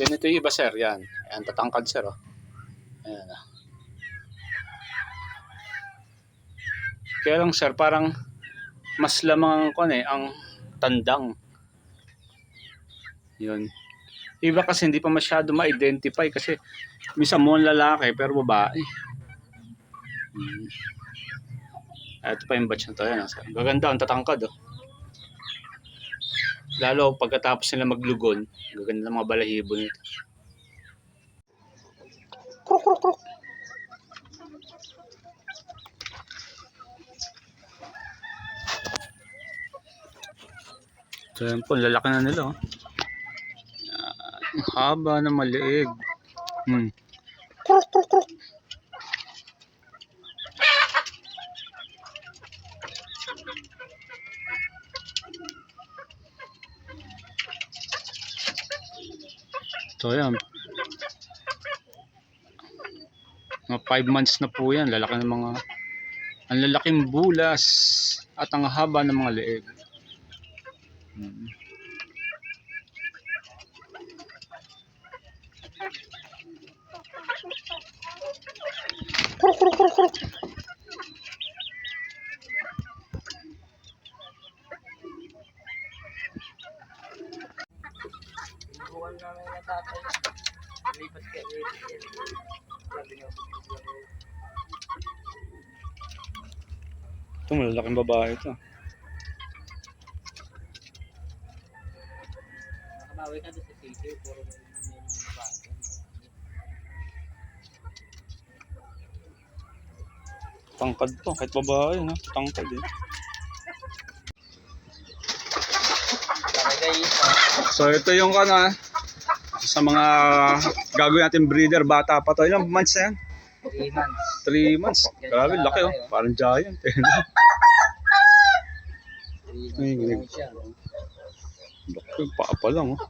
Yan ito yung iba sir, yan. Yan, tatangkad sir oh. Ayan ah. Kaya lang sir, parang mas lamang ang kon eh, ang tandang. Yun. Iba kasi hindi pa masyado ma-identify kasi minsan mo lalaki pero babae. Hmm. Ito pa yung batch na to. Yan, ah, sir. Gaganda, ang tatangkad oh. Lalo pagkatapos nila maglugon, gaganda ng mga balahibo nito. So yan po, lalaki na nila. Oh. Ang haba na maliig. Hmm. So yan. Mga 5 months na po yan. Lalaki ng mga ang lalaking bulas at ang haba ng mga leeg. Hmm. Tatay. Lipat ka Sabi niya, Ito, malalaking babae ito. nakabawi ka doon sa city. Puro may bago. Tangkad to, kahit babae, no? Tangkad eh. Isa. So ito yung ano, ah, sa mga gagawin natin breeder, bata pa to. Ilang months na yan? 3 months. 3 months. Grabe, laki oh. Parang giant eh. 3 Ay, siya. laki, paa pa lang oh.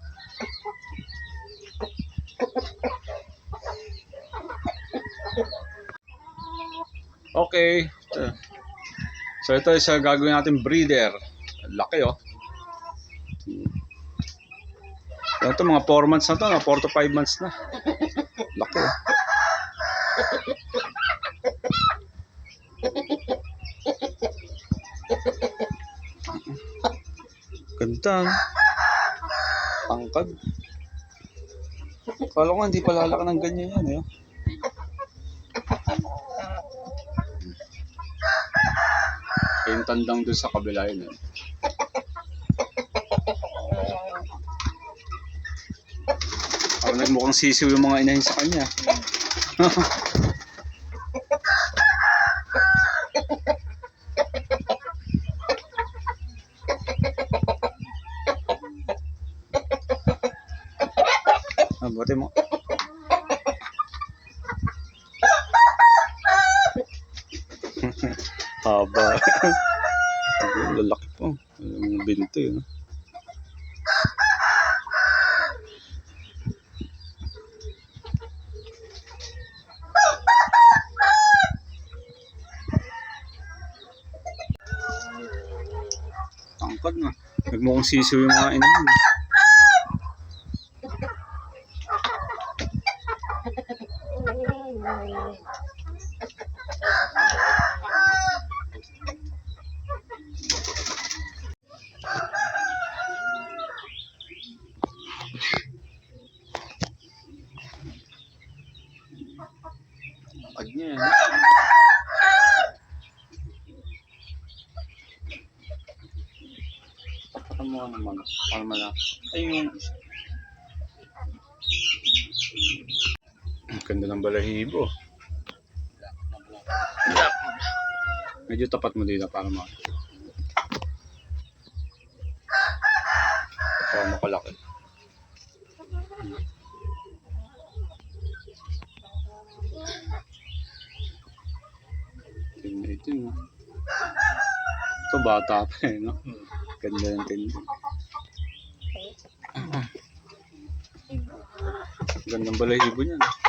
Okay. So ito is gagawin natin breeder. Laki oh. So, ito mga 4 months na to, 4 to 5 months na. Laki oh. Ganda. no? Tangkad. Kala ko hindi pa lalaki ng ganyan yan eh. Yung tandang doon sa kabila yun eh. Parang nagmukhang sisiw yung mga inahin sa kanya. Ah, buti mo. Haba. Lalaki po. Ang binto yun. Tangkad na. Nagmukhang sisiw yung mga inahin. Pag niya yan. Tapakan mo naman. Para malaki. Ayun. Ang ganda ng balahibo. Medyo tapat mo dito para ma para makalaki. Tingnan ito. Ito bata pa eh no. Ganda ng tingnan. Gandang balahibo niya. No?